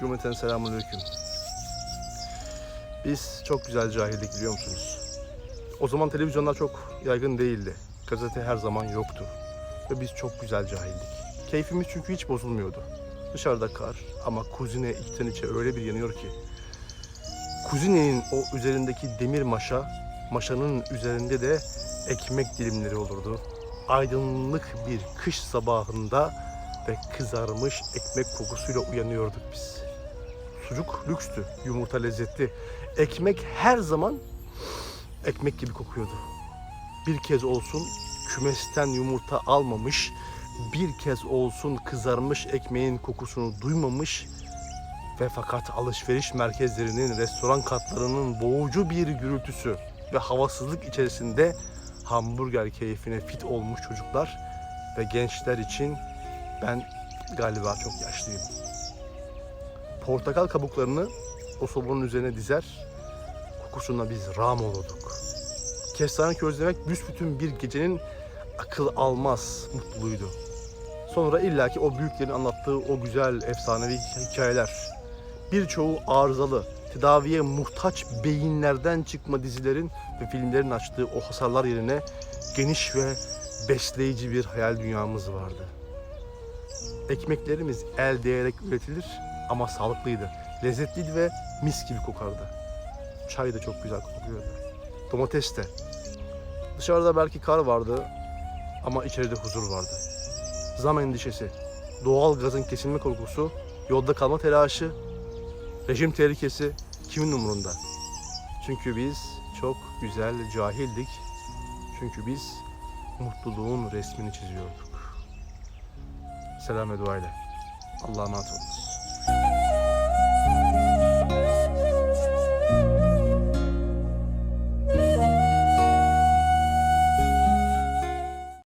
Cümleten selamünaleyküm. Biz çok güzel cahildik biliyor musunuz? O zaman televizyonlar çok yaygın değildi. Gazete her zaman yoktu. Ve biz çok güzel cahildik. Keyfimiz çünkü hiç bozulmuyordu. Dışarıda kar ama kuzine içten içe öyle bir yanıyor ki. Kuzinenin o üzerindeki demir maşa, maşanın üzerinde de ekmek dilimleri olurdu. Aydınlık bir kış sabahında ve kızarmış ekmek kokusuyla uyanıyorduk biz. Sucuk lükstü, yumurta lezzetli. Ekmek her zaman ekmek gibi kokuyordu. Bir kez olsun kümesten yumurta almamış, bir kez olsun kızarmış ekmeğin kokusunu duymamış ve fakat alışveriş merkezlerinin, restoran katlarının boğucu bir gürültüsü ve havasızlık içerisinde hamburger keyfine fit olmuş çocuklar ve gençler için ben galiba çok yaşlıyım. Portakal kabuklarını o sobanın üzerine dizer, kokusuna biz ram olurduk. Kestane közlemek büsbütün bir gecenin akıl almaz mutluluğuydu. Sonra illaki o büyüklerin anlattığı o güzel efsanevi hikayeler. Birçoğu arızalı, tedaviye muhtaç beyinlerden çıkma dizilerin ve filmlerin açtığı o hasarlar yerine geniş ve besleyici bir hayal dünyamız vardı. Ekmeklerimiz el değerek üretilir ama sağlıklıydı. Lezzetliydi ve mis gibi kokardı. Çay da çok güzel kokuyordu. Domates de. Dışarıda belki kar vardı ama içeride huzur vardı. Zam endişesi, doğal gazın kesilme korkusu, yolda kalma telaşı, rejim tehlikesi kimin umurunda? Çünkü biz çok güzel cahildik. Çünkü biz mutluluğun resmini çiziyorduk. Selam ve dua ile. Allah'a emanet olun.